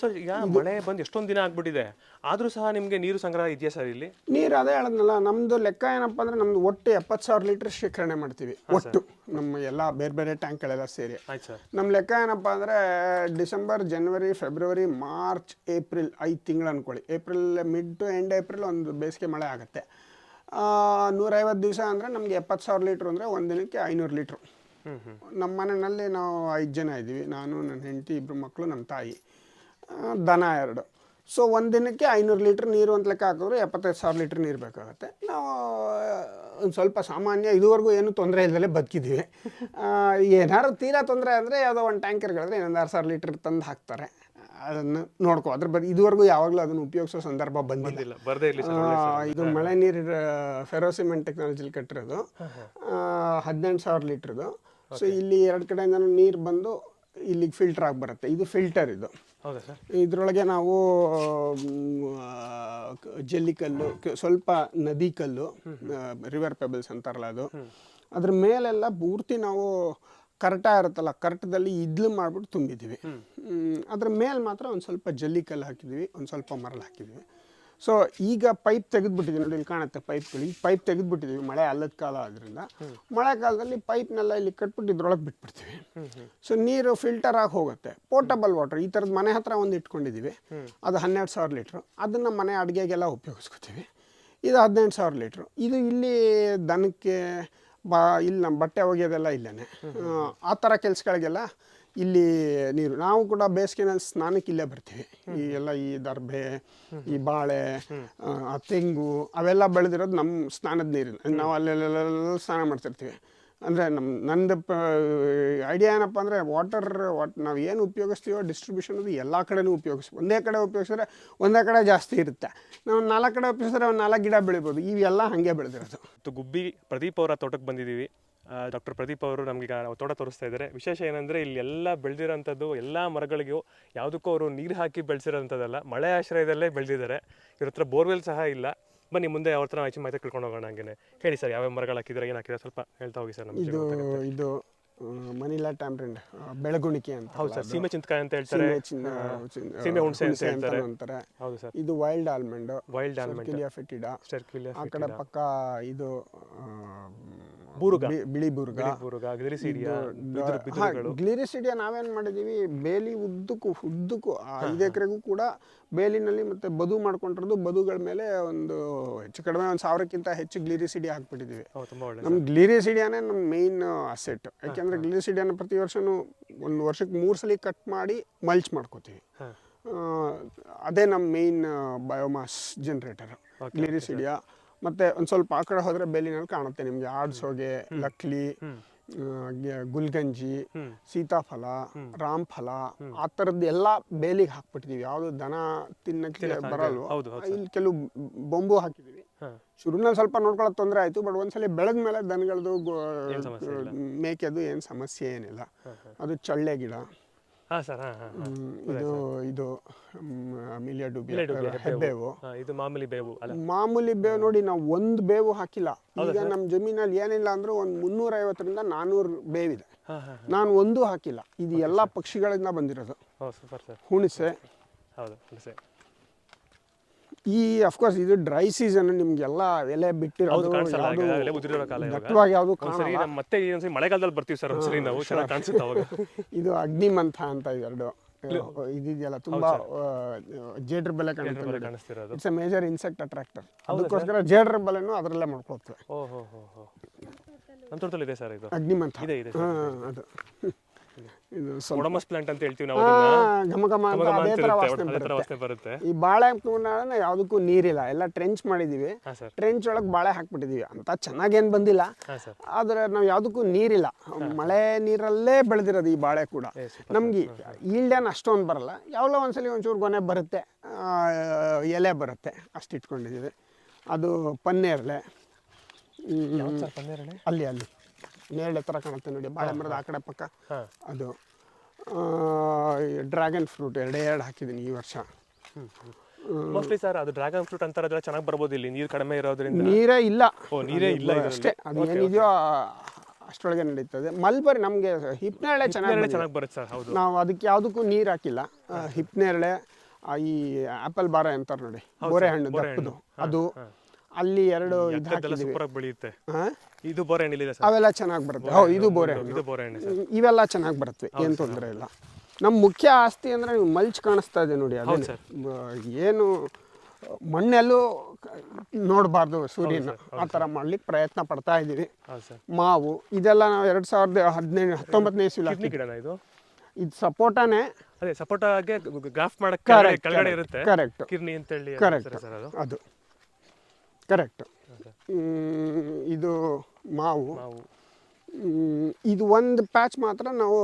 Sir ಈಗ ಮಳೆ ಬಂದು ಎಷ್ಟೊಂದು ದಿನ ಆಗ್ಬಿಟ್ಟಿದೆ. ಆದರೂ ಸಹ ನಿಮಗೆ ನೀರು ಸಂಗ್ರಹ ಇದೆಯಾ ಸರ್ ಇಲ್ಲಿ? ನೀರು ಅದೇ ಹೇಳದ್ನಲ್ಲ ನಮ್ದು ಲೆಕ್ಕ ಏನಪ್ಪ ಅಂದ್ರೆ ನಮ್ದು ಒಟ್ಟು ಎಪ್ಪತ್ತು ಸಾವಿರ ಲೀಟರ್ ಶೇಖರಣೆ ಮಾಡ್ತೀವಿ ಒಟ್ಟು. ನಮ್ಮ ಎಲ್ಲ ಬೇರೆ ಬೇರೆ ಟ್ಯಾಂಕ್ಗಳೆಲ್ಲ ಸೇರಿ. ಆಯ್ತು ಸರ್. ನಮ್ಮ ಲೆಕ್ಕ ಏನಪ್ಪ ಅಂದರೆ ಡಿಸೆಂಬರ್ ಜನವರಿ ಫೆಬ್ರವರಿ ಮಾರ್ಚ್ ಏಪ್ರಿಲ್ ಐದು ತಿಂಗಳು ಅನ್ಕೊಳ್ಳಿ. April mid to end April ಒಂದು ಬೇಸಿಗೆ ಮಳೆ ಆಗುತ್ತೆ. ನೂರೈವತ್ತು ದಿವಸ ಅಂದರೆ ನಮಗೆ ಎಪ್ಪತ್ತು ಸಾವಿರ ಲೀಟ್ರ್ ಅಂದರೆ ಒಂದು ದಿನಕ್ಕೆ ಐನೂರು ಲೀಟ್ರು. ನಮ್ಮ ಮನೆಯಲ್ಲಿ ನಾವು ಐದು ಜನ ಇದ್ದೀವಿ. ನಾನು ನನ್ನ ಹೆಂಡತಿ ಇಬ್ಬರು ಮಕ್ಕಳು ನಮ್ಮ ತಾಯಿ. ದನ ಎರಡು. ಸೊ ಒಂದು ದಿನಕ್ಕೆ ಐನೂರು ಲೀಟ್ರ್ ನೀರು ಅಂತ ಲೆಕ್ಕ ಹಾಕಿದ್ರೆ ಎಪ್ಪತ್ತೈದು ಸಾವಿರ ಲೀಟ್ರ್ ನೀರು ಬೇಕಾಗುತ್ತೆ. ನಾವು ಒಂದು ಸ್ವಲ್ಪ ಸಾಮಾನ್ಯ ಇದುವರೆಗೂ ಏನು ತೊಂದರೆ ಇಲ್ಲದಲ್ಲೇ ಬದುಕಿದ್ದೀವಿ ಏನಾದ್ರು ತೀರಾ ತೊಂದರೆ ಅಂದರೆ ಯಾವುದೋ ಒಂದು ಟ್ಯಾಂಕರ್ಗಳಿದ್ರೆ ಇನ್ನೊಂದು ಆರು ಸಾವಿರ ಲೀಟ್ರ್ ತಂದು ಹಾಕ್ತಾರೆ. ಅದನ್ನು ನೋಡ್ಕೊ ಅದ್ರ ಬಗ್ಗೆ ಇದುವರೆಗೂ ಯಾವಾಗಲೂ ಅದನ್ನು ಉಪಯೋಗಿಸೋ ಸಂದರ್ಭ ಬಂದಿಲ್ಲ. ಇದು ಮಳೆ ನೀರು ಫೆರೋಸಿಮೆಂಟ್ ಟೆಕ್ನಾಲಜಿಲಿ ಕಟ್ಟಿರೋದು. ಹದಿನೆಂಟು ಸಾವಿರ ಲೀಟ್ರದು. ಸೊ ಇಲ್ಲಿ ಎರಡು ಕಡೆಯಿಂದ ನೀರು ಬಂದು ಇಲ್ಲಿಗೆ ಫಿಲ್ಟರ್ ಆಗಿ ಬರುತ್ತೆ. ಇದು ಫಿಲ್ಟರ್ ಇದು. ಹೌದಾ ಸರ್? ಇದರೊಳಗೆ ನಾವು ಜಲ್ಲಿ ಕಲ್ಲು ಜಲ್ಲಿಕಲ್ಲು ಸ್ವಲ್ಪ ನದಿ ಕಲ್ಲು ರಿವರ್ ಪೆಬಲ್ಸ್ ಅಂತಾರಲ್ಲ ಅದು. ಅದ್ರ ಮೇಲೆಲ್ಲ ಪೂರ್ತಿ ನಾವು ಕರ್ಟ ಇರುತ್ತಲ್ಲ ಕರ್ಟದಲ್ಲಿ ಇದ್ಲು ಮಾಡ್ಬಿಟ್ಟು ತುಂಬಿದ್ದೀವಿ. ಅದ್ರ ಮೇಲೆ ಮಾತ್ರ ಒಂದು ಸ್ವಲ್ಪ ಜಲ್ಲಿಕಲ್ಲು ಹಾಕಿದ್ವಿ ಒಂದು ಸ್ವಲ್ಪ ಮರಳು ಹಾಕಿದ್ದೀವಿ. ಸೊ ಈಗ ಪೈಪ್ ತೆಗೆದುಬಿಟ್ಟಿದ್ದೀವಿ ನೋಡಿ, ಇಲ್ಲಿ ಕಾಣುತ್ತೆ ಪೈಪ್ಗಳು ಈ ಪೈಪ್ ತೆಗೆದುಬಿಟ್ಟಿದ್ದೀವಿ ಮಳೆ ಅಲ್ಲದ ಕಾಲ ಆದ್ರಿಂದ. ಮಳೆಗಾಲದಲ್ಲಿ ಪೈಪ್ನೆಲ್ಲ ಇಲ್ಲಿ ಕಟ್ಬಿಟ್ಟು ಇದ್ರೊಳಗೆ ಬಿಟ್ಬಿಡ್ತೀವಿ. ಸೊ ನೀರು ಫಿಲ್ಟರ್ ಆಗಿ ಹೋಗುತ್ತೆ. ಪೋರ್ಟಬಲ್ ವಾಟರ್ ಈ ಥರದ್ದು ಮನೆ ಹತ್ರ ಒಂದು ಇಟ್ಕೊಂಡಿದ್ದೀವಿ ಅದು ಹನ್ನೆರಡು ಸಾವಿರ ಲೀಟ್ರು. ಅದನ್ನು ಮನೆ ಅಡುಗೆಗೆಲ್ಲ ಉಪಯೋಗಿಸ್ಕೊತೀವಿ. ಇದು ಹದಿನೆಂಟು ಸಾವಿರ ಲೀಟ್ರು. ಇದು ಇಲ್ಲಿ ದನಕ್ಕೆ ಬಾ, ಇಲ್ಲಿ ನಮ್ಮ ಬಟ್ಟೆ ಒಗೆಯೋದೆಲ್ಲ ಇಲ್ಲೇ ಆ ಥರ ಕೆಲಸಗಳಿಗೆಲ್ಲ ಇಲ್ಲಿ ನೀರು. ನಾವು ಕೂಡ ಬೇಸಿಗೆನಲ್ಲಿ ಸ್ನಾನಕ್ಕೆ ಇಲ್ಲೇ ಬರ್ತೀವಿ. ಈ ಎಲ್ಲ ಈ ದರ್ಬೆ ಈ ಬಾಳೆ ಆ, ತೆಂಗು ಅವೆಲ್ಲ ಬೆಳೆದಿರೋದು ನಮ್ಮ ಸ್ನಾನದ ನೀರಿನ. ನಾವು ಅಲ್ಲೆಲ್ಲ ಸ್ನಾನ ಮಾಡ್ತಿರ್ತೀವಿ. ಅಂದರೆ ನಮ್ಮ ನಂದು ಪ ಐಡಿಯಾ ಏನಪ್ಪ ಅಂದರೆ ವಾಟರ್ ವಾಟ್ ನಾವು ಏನು ಉಪಯೋಗಿಸ್ತೀವೋ ಡಿಸ್ಟ್ರಿಬ್ಯೂಷನ್ ಅದು ಎಲ್ಲ ಕಡೆನೂ ಉಪಯೋಗಿಸ್ ಒಂದೇ ಕಡೆ ಉಪಯೋಗಿಸಿದ್ರೆ ಒಂದೇ ಕಡೆ ಜಾಸ್ತಿ ಇರುತ್ತೆ. ನಾವು ನಾಲ್ಕು ಕಡೆ ಉಪಯೋಗಿಸಿದ್ರೆ ಒಂದು ನಾಲ್ಕು ಗಿಡ ಬೆಳಿಬೋದು. ಇವೆಲ್ಲ ಹಾಗೆ ಬೆಳೆದಿರೋದು. ಮತ್ತು ಗುಬ್ಬಿ ಪ್ರದೀಪ್ ಅವರ ತೋಟಕ್ಕೆ ಬಂದಿದ್ದೀವಿ. ಡಾಕ್ಟರ್ ಪ್ರದೀಪ್ ಅವರು ನಮಗೆ ತೋಟ ತೋರಿಸ್ತಾ ಇದ್ದಾರೆ. ವಿಶೇಷ ಏನಂದರೆ ಇಲ್ಲಿ ಎಲ್ಲ ಬೆಳೆದಿರೋಂಥದ್ದು ಎಲ್ಲ ಮರಗಳಿಗೂ ಯಾವುದಕ್ಕೂ ಅವರು ನೀರು ಹಾಕಿ ಬೆಳೆಸಿರೋಂಥದ್ದಲ್ಲ ಮಳೆ ಆಶ್ರಯದಲ್ಲೇ ಬೆಳೆದಿದ್ದಾರೆ. ಇವ್ರ ಹತ್ರ ಬೋರ್ವೆಲ್ ಸಹ ಇಲ್ಲ. ಬನ್ನಿ ಮುಂದೆ ಅವ್ರ ಹತ್ರ ಹೆಚ್ಚು ಮಾಹಿತಿ ತಿಳ್ಕೊಂಡು ಹೋಗೋಣ ಹಂಗೆ ಹೇಳಿ ಸರ್ ಯಾವ್ಯಾವ ಮರಗಳು ಹಾಕಿದ್ರೆ ಏನು ಹಾಕಿದ್ರೆ ಸ್ವಲ್ಪ ಹೇಳ್ತಾ ಹೋಗಿ ಸರ್ ನಮಗೆ ಇದು ಇದು ಮನಿಲಾ ಟ್ಯಾಂಪ್ರೆಂಡ್ ಬೆಳಗುಣಿಕೆ ಅಂತ ಹೌದು ಸರ್ ಸೀಮೆ ಚಿಂತಕಾಯಿ ಅಂತ ಹೇಳ್ತಾರೆ. ಸೀಮೆ ಹುಣಸೆ ಅಂತ ಹೇಳ್ತಾರೆ. ಅಂತಾರೆ. ಹೌದು ಸರ್. ಇದು ವೈಲ್ಡ್ ಆಲ್ಮಂಡ್ ವೈಲ್ಡ್ ಆಲ್ಮಂಡ್. ಕಿಲಿಯಾ ಫೆಟಿಡಾ ಸ್ಟೆರ್ಕ್ವಿಲಿಯಾ ಆ ಕಡೆ ಪಕ್ಕ ಇದು ಬೂರುಗ. ಬಿಳಿ ಬುರ್ಗ. ಬೂರುಗ ಗ್ಲಿರಿಸೀಡಿಯಾ ಗ್ಲಿರಿಸಿಡಿಯಾ ನಾವೇನ್ ಮಾಡಿದೀವಿ? ಬೇಲಿ ಉದ್ದಕ್ಕೂ ಉದ್ದಕ್ಕೂ ಐದು ಎಕರೆಗೂ ಕೂಡ ಬೇಲಿನಲ್ಲಿ ಮತ್ತೆ ಬದು ಮಾಡ್ಕೊಂಡಿರೋದು ಬದುಗಳ ಮೇಲೆ ಒಂದು ಹೆಚ್ಚು ಕಡಿಮೆ ಒಂದು ಸಾವಿರಕ್ಕಿಂತ ಹೆಚ್ಚು ಗ್ಲಿರಿಸಿಡಿ ಹಾಕ್ಬಿಟ್ಟಿದ್ದೀವಿ ನಮ್ಮ ಗ್ಲಿರಿಸಿಡಿಯಾನೇ ನಮ್ಮ ಮೇಯ್ನ್ ಅಸೆಟ್ ಯಾಕೆಂದ್ರೆ ಗ್ಲಿರಿಸಿಡಿಯಾನ ಪ್ರತಿ ವರ್ಷನೂ ಒಂದು ವರ್ಷಕ್ಕೆ ಮೂರು ಸಲ ಕಟ್ ಮಾಡಿ ಮಲ್ಚ್ ಮಾಡ್ಕೋತೀವಿ. ಅದೇ ನಮ್ಮ ಮೇಯ್ನ್ ಬಯೋಮಾಸ್ ಜನರೇಟರ್ ಗ್ಲಿರಿಸಿಡಿಯಾ ಮತ್ತೆ ಒಂದ್ ಸ್ವಲ್ಪ ಆ ಕಡೆ ಹೋದ್ರೆ ಬೇಲಿನಲ್ಲಿ ಕಾಣುತ್ತೆ ನಿಮಗೆ ಆಡ್ಸೋಗೆ ಲಕ್ಲಿ ಗುಲ್ಗಂಜಿ ಸೀತಾಫಲ ರಾಮ್ಫಲ ಆ ಥರದ್ದು ಎಲ್ಲ ಬೇಲಿಗೆ ಹಾಕ್ಬಿಟ್ಟಿದೀವಿ. ಯಾವುದು ದನ ತಿನ್ನಕ್ಕೆ ಬರಲ್ವ ಇಲ್ಲಿ. ಕೆಲವು ಬೊಂಬು ಹಾಕಿದೀವಿ. ಶುರುನಲ್ಲಿ ಸ್ವಲ್ಪ ನೋಡ್ಕೊಳ್ಳೋಕೆ ತೊಂದರೆ ಆಯಿತು ಬಟ್ ಒಂದ್ಸಲ ಬೆಳೆದ ಮೇಲೆ ದನಗಳದು ಮೇಕೆದು ಏನು ಸಮಸ್ಯೆ ಏನಿಲ್ಲ. ಅದು ಚಳ್ಳೆ ಗಿಡ. ಹಾಂ ಸರ್ ಹಾಂ ಹಾಂ ಹಾಂ. ಹ್ಮ್, ಇದು ಇದು ಅಮಿಲಿಯಾ ಬೇವು. ಹೆಬ್ಬೇವು ಇದು ಮಾಮೂಲಿ ಬೇವು ಅಲ್ಲ. ಮಾಮೂಲಿ ಬೇವು ನೋಡಿ ನಾವು ಒಂದು ಬೇವು ಹಾಕಿಲ್ಲ. ಈಗ ನಮ್ಮ ಜಮೀನಲ್ಲಿ ಏನಿಲ್ಲ ಅಂದ್ರೆ ಒಂದು ಮುನ್ನೂರೈವತ್ತರಿಂದ ನಾನ್ನೂರು ಬೇವಿದೆ. ಹಾಂ ಹಾಂ ನಾನು ಒಂದು ಹಾಕಿಲ್ಲ. ಇದು ಎಲ್ಲ ಪಕ್ಷಿಗಳಿಂದ ಬಂದಿರೋದು. Oh super sir. ಹುಣಸೆ. ಹೌದು ಹುಣಸೆ. ಈ ಅಫ್ಕೋರ್ಸ್ ಇದು ಡ್ರೈ ಸೀಸನ್ ನಿಮ್ಗೆಲ್ಲ ಎಲೆ ಬಿಟ್ಟಿರೋದು ದಟ್ಟವಾಗಿ ಯಾವುದು ಮತ್ತೆ ಮಳೆಗಾಲದಲ್ಲಿ ಬರ್ತೀವಿ ಸರ್ ಒಂದ್ಸರಿ ನಾವು ಚೆನ್ನಾಗಿ ಕಾಣಿಸುತ್ತೆ ಅವಾಗ. ಇದು ಅಗ್ನಿಮಂಥ ಅಂತ ಎರಡು ಇದಿದೆಯಲ್ಲ ತುಂಬಾ ಜೇಡ್ರ ಬೆಲೆ ಕಾಣಿಸ್ತಿರೋದು. It's a major insect attractor ಅದಕ್ಕೋಸ್ಕರ ಜೇಡ್ರ ಬೆಲೆನೂ ಅದರಲ್ಲೇ ಮಾಡ್ಕೊಳ್ತೇವೆ. ಇದೆ ಸರ್ ಇದು. ಅಗ್ನಿಮಂಥ ಇದೆ ಅದು. ಇದು ಸ್ವಲ್ಪ ಪ್ಲಾಂಟ್ ಅಂತ ಹೇಳ್ತೀವಿ ನಾವು ಅದನ್ನ. ಘಮ ಘಮ ಅಂತ ಅದೇ ಅಂತ ಥರ ಇರುತ್ತೆ, ವಾಸನೆ ಅದೇ ಥರ ಬರುತ್ತೆ. ವಾಸನೆ ಬರುತ್ತೆ. ಈ ಬಾಳೆ ಹಾಕ್ತೀವಿ ಯಾವುದಕ್ಕೂ ನೀರಿಲ್ಲ ಎಲ್ಲ ಟ್ರೆಂಚ್ ಮಾಡಿದೀವಿ. ಹಾಂ ಸರ್. ಟ್ರೆಂಚ್ ಒಳಗೆ ಬಾಳೆ ಹಾಕ್ಬಿಟ್ಟಿದೀವಿ. ಅಂತ ಚೆನ್ನಾಗೇನು ಬಂದಿಲ್ಲ. ಆದ್ರೆ ಸರ್. ಆದರೆ ನಾವು ಯಾವುದಕ್ಕೂ ನೀರಿಲ್ಲ. ಮಳೆ ನೀರಲ್ಲೇ ಬೆಳೆದಿರೋದು ಈ ಬಾಳೆ ಕೂಡ. ನಮ್ಗೆ ಈಲ್ಡೇನು ಅಷ್ಟೊಂದು ಬರಲ್ಲ. ಯಾವಲೋ ಒಂದ್ಸಲಿ ಒಂಚೂರು ಗೊನೆ ಬರುತ್ತೆ. ಆ, ಎಲೆ ಬರುತ್ತೆ. ಅಷ್ಟು ಇಟ್ಕೊಂಡಿದ್ದೀವಿ ಅದು ಪನ್ನೇರಳೆ ಹ್ಮ್, ಸರ್ ಪನ್ನೀರಳೆ ಅಲ್ಲಿ ಅಲ್ಲಿ. ನೇರಳೆ ಥರ ಕಾಣುತ್ತೆ ನೋಡಿ ಬಾಳೆ ಮರದ ಆ ಕಡೆ ಪಕ್ಕ. ಅದು ಡ್ರ್ಯಾಗನ್ ಫ್ರೂಟ್ ಎರಡೇ ಎರಡು ಹಾಕಿದ್ದೀನಿ ಈ ವರ್ಷ. ಮೋಸ್ಟ್ಲಿ ಸರ್ ಅದು ಡ್ರ್ಯಾಗನ್ ಫ್ರೂಟ್ ಅಂತಾರಲ್ಲ ಚೆನ್ನಾಗಿ ಬರ್ಬೋದು ಇಲ್ಲಿ ನೀರು ಕಡಿಮೆ ಇರೋದ್ರಿಂದ. ನೀರೇ ಇಲ್ಲ. ಓ ನೀರೇ ಇಲ್ಲ ಅಷ್ಟೇ ಅದು ಏನಿದೆಯೋ ಅಷ್ಟರೊಳಗೆ ನಡೀತದೆ. ಮಲ್ಬರಿ ನಮಗೆ ಹಿಪ್ನೇರಳೆ ಚೆನ್ನಾಗಿ. ಚೆನ್ನಾಗಿ ಬರುತ್ತೆ ಸರ್ ಹೌದು. ನಾವು ಅದಕ್ಕೆ ಯಾವುದಕ್ಕೂ ನೀರು ಹಾಕಿಲ್ಲ. ಹಿಪ್ನೇರಳೆ ಈ ಆಪಲ್ ಬಾರ ಅಂತಾರೆ ನೋಡಿ ಬೋರೆ ಹಣ್ಣು ದಪ್ಪದು. ಅದು ಅಲ್ಲಿ ಎರಡು ಇದು ಬೆಳೆಯುತ್ತೆ? ಇದು ಬೋರೆ ಸರ್. ಅವೆಲ್ಲ ಚೆನ್ನಾಗಿ ಬರುತ್ತೆ. ಹೌದು ಇದು ಬೋರೆ ಹಣ್ಣು ಇದು ಬೋರೆ ಹಣ್ಣು ಸರ್. ಇವೆಲ್ಲ ಚೆನ್ನಾಗಿ ಬರುತ್ತೆ ಏನು ತೊಂದರೆ ಇಲ್ಲ. ನಮ್ಮ ಮುಖ್ಯ ಆಸ್ತಿ ಅಂದರೆ ನೀವು ಮಲ್ಚ್ ಕಾಣಿಸ್ತಾ ಇದೆ ನೋಡಿ ಅದೇ ಸರ್. ಏನು ಮಣ್ಣೆಲ್ಲೂ ನೋಡಬಾರ್ದು ಸೂರ್ಯನ. ಆ ಥರ ಮಾಡ್ಲಿಕ್ಕೆ ಪ್ರಯತ್ನ ಪಡ್ತಾ ಇದ್ದೀವಿ. ಹೌದು ಸರ್. ಮಾವು ಇದೆಲ್ಲ ನಾವು ಎರಡು ಸಾವಿರದ ಹದಿನೈದು ಹತ್ತೊಂಬತ್ತನೇ ಇಸ್ವಿಲಿ ಕಿಡ್ನಿ ಗಿಡನ ಇದು? ಇದು ಸಪೋಟಾನೇ. ಅದೇ ಸಪೋಟಾಗೆ ಗ್ರಾಫ್ಟ್ ಮಾಡಕ್ಕೆ ಕೆಳಗಡೆ ಕರೆಕ್ಟ್ ಕೆಳಗಡೆ ಇರುತ್ತೆ. correct. ಕಿರ್ನಿ ಅಂತ ಹೇಳಿ ಕರೆಕ್ಟ್ ಸರ್ ಅದು. ಅದು. ಕರೆಕ್ಟ್ ಇದು ಮಾವು. ನಾವು ಹ್ಮ್, ಇದು ಒಂದು ಪ್ಯಾಚ್ ಮಾತ್ರ ನಾವು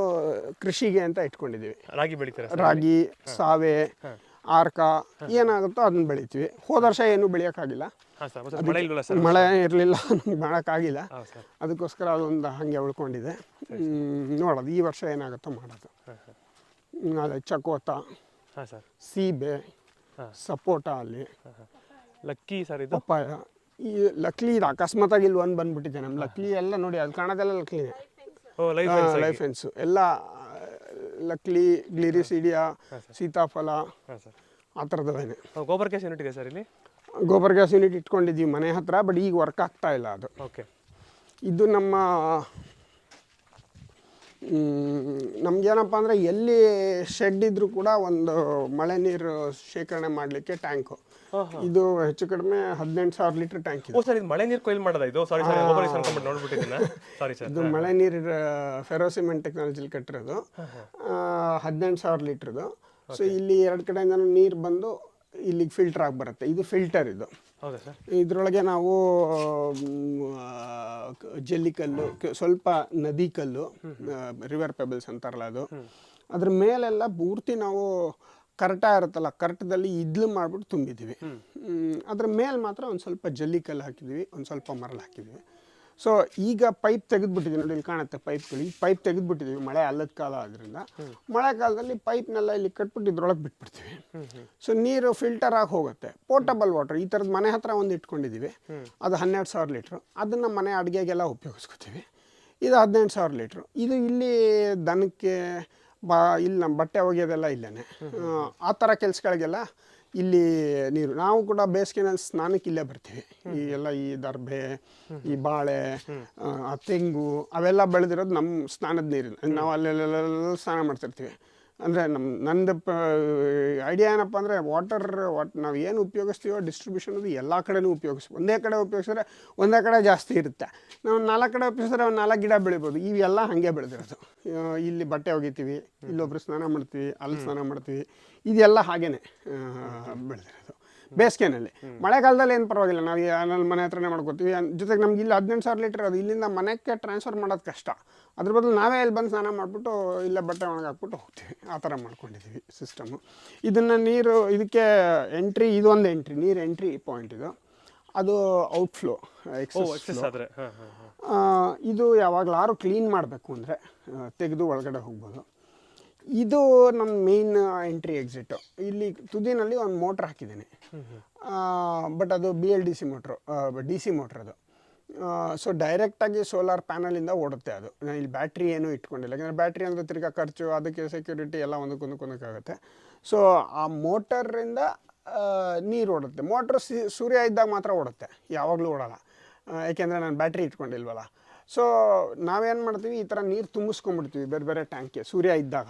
ಕೃಷಿಗೆ ಅಂತ ಇಟ್ಕೊಂಡಿದ್ದೀವಿ. ರಾಗಿ ಬೆಳಿತಾರೆ ರಾಗಿ ಸಾವೆ ಆರ್ಕ ಏನಾಗುತ್ತೋ ಅದನ್ನ ಬೆಳಿತೀವಿ. ಹೋದ ವರ್ಷ ಏನು ಬೆಳೆಯೋಕ್ಕಾಗಿಲ್ಲ. ಮಳೆ ಇರಲಿಲ್ಲ ನಮ್ಗೆ ಮಾಡೋಕ್ಕಾಗಿಲ್ಲ ಅದಕ್ಕೋಸ್ಕರ ಅದೊಂದು ಹಾಗೆ ಉಳ್ಕೊಂಡಿದೆ. ಹ್ಮ್, ನೋಡೋದು ಈ ವರ್ಷ ಏನಾಗುತ್ತೋ ಮಾಡೋದು. ಅದೇ ಚಕೋತ ಸೀಬೆ. ಸಪೋಟ ಅಲ್ಲಿ. ಲಕ್ಕಿ ಸರ್ ಇದು? ಪಪ್ಪಾಯ ಈ ಲಕ್ಲಿ ಇದು ಅಕಸ್ಮಾತಾಗಿ ಇಲ್ಲಿ ಒಂದು ಬಂದ್ಬಿಟ್ಟಿದೆ ನಮ್ಮ ಲಕ್ಲಿ ಎಲ್ಲ ನೋಡಿ ಅದು ಕಾಣೋದೆಲ್ಲ ಲಕ್ಲಿನೇ ಓ ಲೈಫ್ ಲೈಫ್ ಫೆನ್ಸು ಎಲ್ಲ ಲಕ್ಲಿ ಗ್ಲಿರಿಸಿಡಿಯಾ ಸೀತಾಫಲ ಆ ಥರದವೇನೆ ಗೋಬರ್ ಗ್ಯಾಸ್ ಯೂನಿಟ್ ಇದೆ ಸರ್ ಇಲ್ಲಿ? ಗೋಬರ್ ಗ್ಯಾಸ್ ಯೂನಿಟ್ ಇಟ್ಕೊಂಡಿದ್ದೀವಿ ಮನೆ ಹತ್ರ ಬಟ್ ಈಗ ವರ್ಕ್ ಆಗ್ತಾ ಇಲ್ಲ ಅದು. ಓಕೆ ಇದು ನಮ್ಮ ನಮ್ಗೇನಪ್ಪ ಅಂದರೆ ಎಲ್ಲಿ ಶೆಡ್ ಇದ್ದರೂ ಕೂಡ ಒಂದು ಮಳೆ ನೀರು ಶೇಖರಣೆ ಮಾಡಲಿಕ್ಕೆ ಟ್ಯಾಂಕು ಇದು ಹೆಚ್ಚು ಕಡಿಮೆ ಹದಿನೆಂಟು ಸಾವಿರ ಲೀಟರ್ ಟ್ಯಾಂಕ್ ಇದೆ. ಓ ಸರ್ ಇದು ಮಳೆ ನೀರು ಕೊಯ್ಲು ಮಾಡೋದ ಇದು? ಸಾರಿ ಸರ್ ಮೊಬೈಲ್ ಗ್ಯಾಸ್ ಅನ್ಕೊಂಡ್ಬಿಟ್ಟು ನೋಡ್ಬಿಟ್ಟಿದ್ದೀನ? ಸಾರಿ ಸರ್ ಇದು ಮಳೆ ನೀರು ಫೆರೋಸಿಮೆಂಟ್ ಟೆಕ್ನಾಲಜಿಲಿ ಕಟ್ಟಿರೋದು. ಹದಿನೆಂಟು ಸಾವಿರ ಲೀಟ್ರದು ಸೊ ಇಲ್ಲಿ ಎರಡು ಕಡೆಯಿಂದ ನೀರು ಬಂದು ಇಲ್ಲಿಗೆ ಫಿಲ್ಟರ್ ಆಗಿ ಬರುತ್ತೆ. ಇದು ಫಿಲ್ಟರ್ ಇದು. ಇದರೊಳಗೆ ನಾವು ಜಲ್ಲಿ ಕಲ್ಲು ಸ್ವಲ್ಪ ನದಿ ಕಲ್ಲು ರಿವರ್ ಪೆಬಲ್ಸ್ ಅಂತಾರಲ್ಲ ಅದು. ಅದ್ರ ಮೇಲೆಲ್ಲ ಪೂರ್ತಿ ನಾವು ಕರ್ಟ ಇರುತ್ತಲ್ಲ ಕರ್ಟದಲ್ಲಿ ಇದ್ಲು ಮಾಡಿಬಿಟ್ಟು ತುಂಬಿದ್ದೀವಿ. ಅದ್ರ ಮೇಲೆ ಮಾತ್ರ ಒಂದು ಸ್ವಲ್ಪ ಜಲ್ಲಿ ಕಲ್ಲು ಹಾಕಿದ್ದೀವಿ ಒಂದು ಸ್ವಲ್ಪ ಮರಳು ಹಾಕಿದ್ದೀವಿ. ಸೊ ಈಗ ಪೈಪ್ ತೆಗೆದುಬಿಟ್ಟಿದ್ದೀವಿ. ನೋಡಿ ಇಲ್ಲಿ ಕಾಣುತ್ತೆ ಪೈಪ್ಗಳು ಈ ಪೈಪ್ ತೆಗೆದುಬಿಟ್ಟಿದ್ದೀವಿ ಮಳೆ ಅಲ್ಲದ ಕಾಲ ಆದ್ರಿಂದ. ಮಳೆಗಾಲದಲ್ಲಿ ಪೈಪ್ನೆಲ್ಲ ಇಲ್ಲಿ ಕಟ್ಬಿಟ್ಟು ಇದ್ರೊಳಗೆ ಬಿಟ್ಬಿಡ್ತೀವಿ. ಸೊ ನೀರು ಫಿಲ್ಟರ್ ಆಗಿ ಹೋಗುತ್ತೆ. ಪೋರ್ಟಬಲ್ ವಾಟರ್ ಈ ಥರದ ಮನೆ ಹತ್ರ ಒಂದು ಇಟ್ಕೊಂಡಿದ್ದೀವಿ. ಅದು ಹನ್ನೆರಡು ಸಾವಿರ ಲೀಟ್ರು. ಅದನ್ನು ಮನೆ ಅಡುಗೆಗೆಲ್ಲ ಉಪಯೋಗಿಸ್ಕೊತೀವಿ. ಇದು ಹದಿನೆಂಟು ಸಾವಿರ ಲೀಟ್ರ್. ಇದು ಇಲ್ಲಿ ದನಕ್ಕೆ ಬಾ ಇಲ್ಲಿ ನಮ್ಮ ಬಟ್ಟೆ ಒಗೆಯೋದೆಲ್ಲ ಇಲ್ಲೇ ಆ ಥರ ಕೆಲಸಗಳಿಗೆಲ್ಲ ಇಲ್ಲಿ ನೀರು. ನಾವು ಕೂಡ ಬೇಸಿಗೆನಲ್ಲಿ ಸ್ನಾನಕ್ಕೆ ಇಲ್ಲೇ ಬರ್ತೀವಿ. ಈ ಎಲ್ಲ ಈ ದರ್ಬೆ ಈ ಬಾಳೆ ತೆಂಗು ಅವೆಲ್ಲ ಬೆಳೆದಿರೋದು ನಮ್ಮ ಸ್ನಾನದ ನೀರಿನ. ನಾವು ಅಲ್ಲೆಲ್ಲ ಸ್ನಾನ ಮಾಡ್ತಿರ್ತೀವಿ. ಅಂದರೆ ನಮ್ಮ ನಂದು ಪ ಐಡಿಯಾ ಏನಪ್ಪ ಅಂದರೆ ವಾಟರ್ ವಾಟ್ ನಾವು ಏನು ಉಪಯೋಗಿಸ್ತೀವೋ ಡಿಸ್ಟ್ರಿಬ್ಯೂಷನ್ ಅದು ಎಲ್ಲ ಕಡೆನೂ ಉಪಯೋಗಿಸ್ ಒಂದೇ ಕಡೆ ಉಪಯೋಗಿಸಿದ್ರೆ ಒಂದೇ ಕಡೆ ಜಾಸ್ತಿ ಇರುತ್ತೆ. ನಾವು ನಾಲ್ಕು ಕಡೆ ಉಪಯೋಗಿಸಿದ್ರೆ ಒಂದು ನಾಲ್ಕು ಗಿಡ ಬೆಳಿಬೋದು. ಇವೆಲ್ಲ ಹಾಗೆ ಬೆಳೆದಿರೋದು. ಇಲ್ಲಿ ಬಟ್ಟೆ ಒಗಿತೀವಿ ಇಲ್ಲೊಬ್ರು ಸ್ನಾನ ಮಾಡ್ತೀವಿ ಅಲ್ಲಿ ಸ್ನಾನ ಮಾಡ್ತೀವಿ ಇದೆಲ್ಲ ಹಾಗೇ ಬೆಳೆದಿರೋದು. ಬೇಸಿಗೆನಲ್ಲಿ ಮಳೆಗಾಲದಲ್ಲಿ ಏನು ಪರವಾಗಿಲ್ಲ ನಾವು ನನ್ನ ಮನೆ ಹತ್ರನೇ ಮಾಡ್ಕೋತೀವಿ. ಜೊತೆಗೆ ನಮ್ಗೆ ಇಲ್ಲಿ ಹದಿನೆಂಟು ಸಾವಿರ ಲೀಟರ್ ಅದು ಇಲ್ಲಿಂದ ಮನೆಗೆ ಟ್ರಾನ್ಸ್ಫರ್ ಮಾಡೋದು ಕಷ್ಟ. ಅದ್ರ ಬದಲು ನಾವೇ ಇಲ್ಲಿ ಬಂದು ಸ್ನಾನ ಮಾಡಿಬಿಟ್ಟು ಇಲ್ಲ ಬಟ್ಟೆ ಒಣಗಾಕ್ಬಿಟ್ಟು ಹೋಗ್ತೀವಿ. ಆ ಥರ ಮಾಡ್ಕೊಂಡಿದ್ದೀವಿ ಸಿಸ್ಟಮು ಇದನ್ನು ನೀರು ಇದಕ್ಕೆ ಎಂಟ್ರಿ ಇದೊಂದು ಎಂಟ್ರಿ ನೀರು ಎಂಟ್ರಿ ಪಾಯಿಂಟ್ ಇದು. ಅದು ಔಟ್ಫ್ಲೋ ಫ್ಲೋ ಎಕ್ಸಸ್ ಇದು ಯಾವಾಗಲಾರು ಕ್ಲೀನ್ ಮಾಡಬೇಕು ಅಂದರೆ ತೆಗೆದು ಒಳಗಡೆ ಹೋಗ್ಬೋದು. ಇದು ನಮ್ಮ ಮೇನ್ ಎಂಟ್ರಿ ಎಕ್ಸಿಟು ಇಲ್ಲಿ ತುದಿನಲ್ಲಿ ಒಂದು ಮೋಟ್ರ್ ಹಾಕಿದ್ದೀನಿ. ಬಟ್ ಅದು B L D C motor D C motor ಅದು. ಸೊ ಡೈರೆಕ್ಟಾಗಿ ಸೋಲಾರ್ ಪ್ಯಾನಲಿಂದ ಓಡುತ್ತೆ ಅದು. ನಾನು ಇಲ್ಲಿ ಬ್ಯಾಟ್ರಿ ಏನೂ ಇಟ್ಕೊಂಡಿಲ್ಲ. ಯಾಕಂದರೆ ಬ್ಯಾಟ್ರಿ ಅಂದರೆ ತಿರ್ಗಾ ಖರ್ಚು, ಅದಕ್ಕೆ ಸೆಕ್ಯೂರಿಟಿ ಎಲ್ಲ ಒಂದಕ್ಕೊಂದಕ್ಕೊಂದಕ್ಕಾಗುತ್ತೆ ಸೊ ಆ ಮೋಟರಿಂದ ನೀರು ಓಡುತ್ತೆ. ಮೋಟ್ರ್ ಸೂರ್ಯ ಇದ್ದಾಗ ಮಾತ್ರ ಓಡುತ್ತೆ. ಯಾವಾಗಲೂ ಓಡಲ್ಲ. ಯಾಕೆಂದರೆ ನಾನು ಬ್ಯಾಟ್ರಿ ಇಟ್ಕೊಂಡಿಲ್ವಲ್ಲ. ಸೊ ನಾವೇನು ಮಾಡ್ತೀವಿ, ಈ ಥರ ನೀರು ತುಂಬಿಸ್ಕೊಂಡ್ಬಿಡ್ತೀವಿ, ಬೇರೆ ಬೇರೆ ಟ್ಯಾಂಕ್ಗೆ ಸೂರ್ಯ ಇದ್ದಾಗ.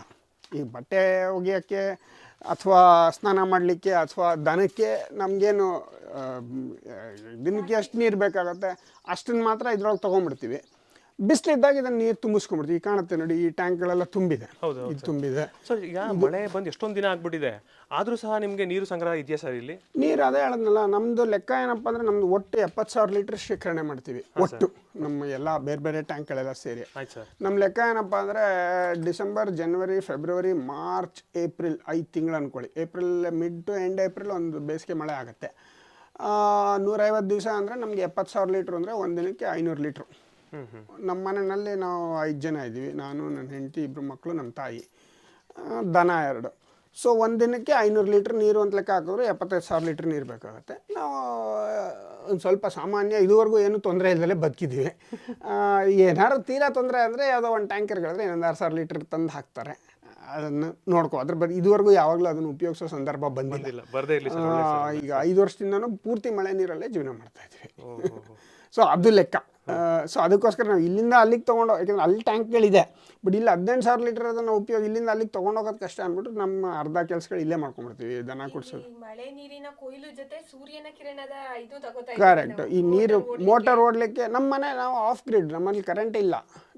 ಈ ಬಟ್ಟೆ ಒಗೆಯೋಕ್ಕೆ ಅಥವಾ ಸ್ನಾನ ಮಾಡಲಿಕ್ಕೆ ಅಥವಾ ದನಕ್ಕೆ ನಮಗೇನು ದಿನಕ್ಕೆ ಎಷ್ಟು ನೀರು ಬೇಕಾಗುತ್ತೆ ಅಷ್ಟನ್ನು ಮಾತ್ರ ಇದ್ರೊಳಗೆ ತೊಗೊಂಡ್ಬಿಡ್ತೀವಿ. ಬಿಸಿಲಿದ್ದಾಗ ಇದನ್ನ ನೀರು ತುಂಬಿಸ್ಕೊಂಡ್ಬಿಡ್ತೀವಿ. ಈ ಕಾಣುತ್ತೆ ನೋಡಿ ಈ ಟ್ಯಾಂಕ್ಗಳೆಲ್ಲ ತುಂಬಿದೆ. ಹೌದು, ಇದು ತುಂಬಿದೆ. ಸರ್ ಈಗ ಮಳೆ ಬಂದು ಎಷ್ಟೊಂದು ದಿನ ಆಗ್ಬಿಟ್ಟಿದೆ. ಆದರೂ ಸಹ ನಿಮಗೆ ನೀರು ಸಂಗ್ರಹ ಇದೆಯಾ ಸರ್ ಇಲ್ಲಿ? ನೀರು ಅದೇ ಹೇಳದ್ನಲ್ಲ ನಮ್ದು ಲೆಕ್ಕ ಏನಪ್ಪ ಅಂದ್ರೆ ನಮ್ದು ಒಟ್ಟು ಎಪ್ಪತ್ತು ಸಾವಿರ ಲೀಟರ್ ಶೇಖರಣೆ ಮಾಡ್ತೀವಿ. ಒಟ್ಟು ನಮ್ಮ ಎಲ್ಲ ಬೇರೆ ಬೇರೆ ಟ್ಯಾಂಕ್ಗಳೆಲ್ಲ ಸೇರಿ. ಆಯ್ತು ಸರ್. ನಮ್ಮ ಲೆಕ್ಕ ಏನಪ್ಪ ಅಂದರೆ ಡಿಸೆಂಬರ್ ಜನವರಿ ಫೆಬ್ರವರಿ ಮಾರ್ಚ್ ಏಪ್ರಿಲ್ ಐದು ತಿಂಗಳು ಅನ್ಕೊಳ್ಳಿ. April mid to end April ಒಂದು ಬೇಸಿಗೆ ಮಳೆ ಆಗುತ್ತೆ. ನೂರೈವತ್ತು ದಿವಸ ಅಂದರೆ ನಮಗೆ ಎಪ್ಪತ್ತು ಸಾವಿರ ಲೀಟ್ರ್ ಅಂದರೆ ಒಂದು ದಿನಕ್ಕೆ ಐನೂರು ಲೀಟ್ರು. ನಮ್ಮ ಮನೆಯಲ್ಲಿ ನಾವು ಐದು ಜನ ಇದ್ದೀವಿ. ನಾನು ನನ್ನ ಹೆಂಡತಿ ಇಬ್ಬರು ಮಕ್ಕಳು ನಮ್ಮ ತಾಯಿ. ದನ ಎರಡು. ಸೊ ಒಂದು ದಿನಕ್ಕೆ ಐನೂರು ಲೀಟ್ರ್ ನೀರು ಅಂತ ಲೆಕ್ಕ ಹಾಕಿದ್ರೆ ಎಪ್ಪತ್ತೈದು ಸಾವಿರ ಲೀಟ್ರ್ ನೀರು ಬೇಕಾಗುತ್ತೆ. ನಾವು ಒಂದು ಸ್ವಲ್ಪ ಸಾಮಾನ್ಯ ಇದುವರೆಗೂ ಏನು ತೊಂದರೆ ಇಲ್ಲದೆ ಬದುಕಿದ್ದೀವಿ ಏನಾದ್ರು ತೀರಾ ತೊಂದರೆ ಅಂದರೆ ಯಾವುದೋ ಒಂದು ಟ್ಯಾಂಕರ್ಗಳಿದ್ರೆ ಇನ್ನೊಂದು ಆರು ಸಾವಿರ ಲೀಟ್ರ್ ತಂದು ಹಾಕ್ತಾರೆ. ಅದನ್ನು ನೋಡ್ಕೊ ಅದ್ರ ಬಗ್ಗೆ ಇದುವರೆಗೂ ಯಾವಾಗಲೂ ಅದನ್ನು ಉಪಯೋಗಿಸೋ ಸಂದರ್ಭ ಬಂದಿಲ್ಲ. ಈಗ ಐದು ವರ್ಷದಿಂದನೂ ಪೂರ್ತಿ ಮಳೆ ನೀರಲ್ಲೇ ಜೀವನ ಮಾಡ್ತಾ ಇದ್ವಿ. ಸೊ ಅದು ಲೆಕ್ಕ. ಸೊ ಅದಕ್ಕೋಸ್ಕರ ನಾವು ಇಲ್ಲಿಂದ ಅಲ್ಲಿಗೆ ತೊಗೊಂಡು ಯಾಕಂದ್ರೆ ಅಲ್ಲಿ ಟ್ಯಾಂಕ್ಗಳಿದೆ ಬಟ್ ಇಲ್ಲಿ ಹದಿನೆಂಟು ಸಾವಿರ ಲೀಟರ್ ಅದನ್ನು ಉಪಯೋಗ ಇಲ್ಲಿಂದ ಅಲ್ಲಿಗೆ ತೊಗೊಂಡೋಗೋದು ಕಷ್ಟ ಅಂದ್ಬಿಟ್ಟು ನಮ್ಮ ಅರ್ಧ ಕೆಲಸಗಳು ಇಲ್ಲೇ ಮಾಡ್ಕೊಂಡ್ಬಿಡ್ತೀವಿ ದನ ಕುಡ್ಸೋದು. ಮಳೆ ನೀರಿನ ಕೊಯ್ಲು ಜೊತೆ ಸೂರ್ಯನ ಕಿರಣದ ಇದು ತಗೋತಾ ಕರೆಕ್ಟ್ ಈ ನೀರು ಮೋಟರ್ ಓಡಲಿಕ್ಕೆ. ನಮ್ಮ ಮನೆ ನಾವು ಆಫ್ ಗ್ರಿಡ್ ನಮ್ಮಲ್ಲಿ ಕರೆಂಟ್ ಇಲ್ಲ.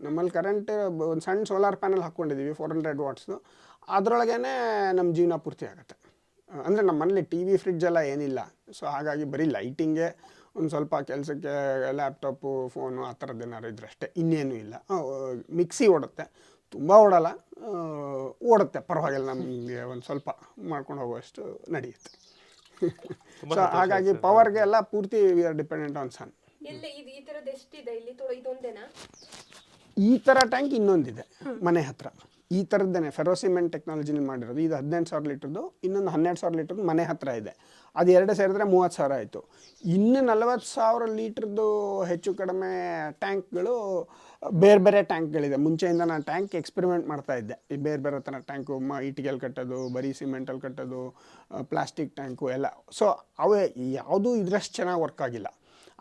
ನಮ್ಮಲ್ಲಿ ಕರೆಂಟ್ ಒಂದು ಸಣ್ಣ ಸೋಲಾರ್ ಪ್ಯಾನಲ್ ಹಾಕ್ಕೊಂಡಿದ್ದೀವಿ ಫೋರ್ ಹಂಡ್ರೆಡ್ ವಾಟ್ಸ್ದು ಅದರೊಳಗೇ ನಮ್ಮ ಜೀವನ ಪೂರ್ತಿ ಆಗುತ್ತೆ ಅಂದರೆ ನಮ್ಮ ಮನೇಲಿ ಟಿ ವಿ ಫ್ರಿಡ್ಜ್ ಎಲ್ಲ ಏನಿಲ್ಲ. ಸೊ ಹಾಗಾಗಿ ಬರೀ ಲೈಟಿಂಗೆ ಒಂದು ಸ್ವಲ್ಪ ಕೆಲಸಕ್ಕೆ ಲ್ಯಾಪ್ಟಾಪು ಫೋನು ಆ ಥರದ್ದು ಏನಾದ್ರು ಇದ್ರೆ ಅಷ್ಟೇ. ಇನ್ನೇನು ಇಲ್ಲ. ಮಿಕ್ಸಿ ಓಡುತ್ತೆ. ತುಂಬ ಓಡಲ್ಲ. ಓಡುತ್ತೆ. ಪರವಾಗಿಲ್ಲ ನಮಗೆ ಒಂದು ಸ್ವಲ್ಪ ಮಾಡ್ಕೊಂಡು ಹೋಗುವಷ್ಟು ನಡೆಯುತ್ತೆ. ಸೊ ಹಾಗಾಗಿ ಪವರ್ಗೆ ಎಲ್ಲ ಪೂರ್ತಿ we are dependent on sun ಈ ಥರ ಟ್ಯಾಂಕ್ ಇನ್ನೊಂದಿದೆ. ಮನೆ ಹತ್ರ. ಈ ಥರದ್ದೇನೆ ಫೆರೋಸಿಮೆಂಟ್ ಟೆಕ್ನಾಲಜಿನಲ್ಲಿ ಮಾಡಿರೋದು. ಇದು ಹದಿನೆಂಟು ಸಾವಿರ ಲೀಟ್ರದ್ದು, ಇನ್ನೊಂದು ಹನ್ನೆರಡು ಸಾವಿರ ಲೀಟ್ರದ್ದು ಮನೆ ಹತ್ತಿರ ಇದೆ. ಅದು ಎರಡು ಸೇರಿದ್ರೆ ಮೂವತ್ತು ಸಾವಿರ ಆಯಿತು. ಇನ್ನು ನಲವತ್ತು ಸಾವಿರ ಲೀಟ್ರದ್ದು ಹೆಚ್ಚು ಕಡಿಮೆ ಟ್ಯಾಂಕ್ಗಳು, ಬೇರೆ ಬೇರೆ ಟ್ಯಾಂಕ್ಗಳಿದೆ. ಮುಂಚೆಯಿಂದ ನಾನು ಟ್ಯಾಂಕ್ ಎಕ್ಸ್ಪೆರಿಮೆಂಟ್ ಮಾಡ್ತಾ ಇದ್ದೆ. ಈ ಬೇರೆ ಬೇರೆ ಥರ ಟ್ಯಾಂಕು, ಮ ಇಟ್ಟಿಗೆಲ್ ಕಟ್ಟೋದು, ಬರೀ ಸಿಮೆಂಟಲ್ಲಿ ಕಟ್ಟೋದು ಪ್ಲಾಸ್ಟಿಕ್ ಟ್ಯಾಂಕು ಎಲ್ಲ. ಸೊ ಅವೇ, ಯಾವುದೂ ಇದ್ರಷ್ಟು ಚೆನ್ನಾಗಿ ವರ್ಕ್ ಆಗಿಲ್ಲ.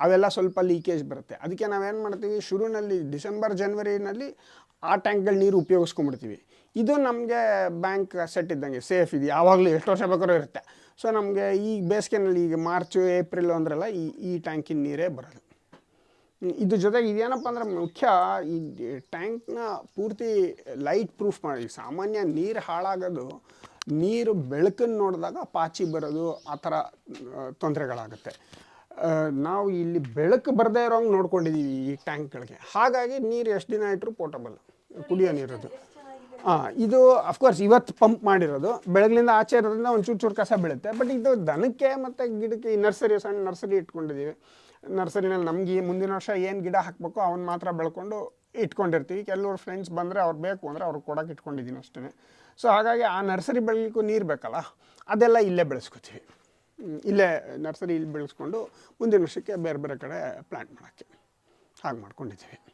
ಅವೆಲ್ಲ ಸ್ವಲ್ಪ ಲೀಕೇಜ್ ಬರುತ್ತೆ. ಅದಕ್ಕೆ ನಾವೇನು ಮಾಡ್ತೀವಿ? ಶುರುನಲ್ಲಿ ಡಿಸೆಂಬರ್, ಜನ್ವರಿನಲ್ಲಿ ಆ ಟ್ಯಾಂಕ್ಗಳು ನೀರು ಉಪಯೋಗಿಸ್ಕೊಂಡ್ಬಿಡ್ತೀವಿ. ಇದು ನಮಗೆ ಬ್ಯಾಂಕ್ ಸೆಟ್ ಇದ್ದಂಗೆ ಸೇಫ್ ಇದೆ. ಯಾವಾಗಲೂ ಎಷ್ಟು ವರ್ಷ ಬೇಕಾದ್ರೂ ಇರುತ್ತೆ. ಸೊ ನಮಗೆ ಈ ಬೇಸಿಗೆನಲ್ಲಿ ಈಗ ಮಾರ್ಚು ಏಪ್ರಿಲ್ ಅಂದ್ರಲ್ಲ ಈ ಈ ಟ್ಯಾಂಕಿನ ನೀರೇ ಬರೋದು. ಇದ್ರ ಜೊತೆಗೆ ಇದೇನಪ್ಪ ಅಂದ್ರೆ ಮುಖ್ಯ, ಈ ಟ್ಯಾಂಕ್ನ ಪೂರ್ತಿ ಲೈಟ್ ಪ್ರೂಫ್ ಮಾಡಿ ಸಾಮಾನ್ಯ ನೀರು ಹಾಳಾಗೋದು, ನೀರು ಬೆಳಕನ್ನು ನೋಡಿದಾಗ ಪಾಚಿ ಬರೋದು, ಆ ಥರ ತೊಂದರೆಗಳಾಗುತ್ತೆ. ನಾವು ಇಲ್ಲಿ ಬೆಳಕು ಬರದೇ ಇರೋಂಗೆ ನೋಡ್ಕೊಂಡಿದ್ದೀವಿ ಈ ಟ್ಯಾಂಕ್ಗಳಿಗೆ. ಹಾಗಾಗಿ ನೀರು ಎಷ್ಟು ದಿನ ಇಟ್ಟರು ಪೋರ್ಟಬಲ್ ಕುಡಿಯೋ ನೀರದು. ಹಾಂ ಇದು ಅಫ್ಕೋರ್ಸ್ ಇವತ್ತು ಪಂಪ್ ಮಾಡಿರೋದು. ಬೆಳಗ್ಲಿಂದ ಆಚೆ ಇರೋದ್ರಿಂದ ಒಂದು ಚೂರು ಚೂರು ಕಸ ಬೀಳುತ್ತೆ. ಬಟ್ ಇದು ದನಕ್ಕೆ ಮತ್ತು ಗಿಡಕ್ಕೆ ಈ ನರ್ಸರಿ ಸಣ್ಣ ನರ್ಸರಿ ಇಟ್ಕೊಂಡಿದ್ದೀವಿ ನರ್ಸರಿನಲ್ಲಿ ನಮಗೆ ಮುಂದಿನ ವರ್ಷ ಏನು ಗಿಡ ಹಾಕಬೇಕು ಅವನ್ನ ಮಾತ್ರ ಬೆಳ್ಕೊಂಡು ಇಟ್ಕೊಂಡಿರ್ತೀವಿ. ಕೆಲವ್ರು ಫ್ರೆಂಡ್ಸ್ ಬಂದರೆ ಅವ್ರು ಬೇಕು ಅಂದರೆ ಅವ್ರಿಗೆ ಕೊಡೋಕೆ ಇಟ್ಕೊಂಡಿದ್ದೀನಿ ಅಷ್ಟೇ ಸೊ ಹಾಗಾಗಿ ಆ ನರ್ಸರಿ ಬೆಳಲಿಕ್ಕೂ ನೀರು ಬೇಕಲ್ಲ? ಅದೆಲ್ಲ ಇಲ್ಲೇ ಬೆಳೆಸ್ಕೊತೀವಿ. ಇಲ್ಲೇ ನರ್ಸರಿ ಇಲ್ಲಿ ಬೆಳೆಸ್ಕೊಂಡು ಮುಂದಿನ ವರ್ಷಕ್ಕೆ ಬೇರೆ ಬೇರೆ ಕಡೆ ಪ್ಲ್ಯಾಂಟ್ ಮಾಡೋಕ್ಕೆ ಹಾಗೆ ಮಾಡ್ಕೊಂಡಿದ್ದೀವಿ.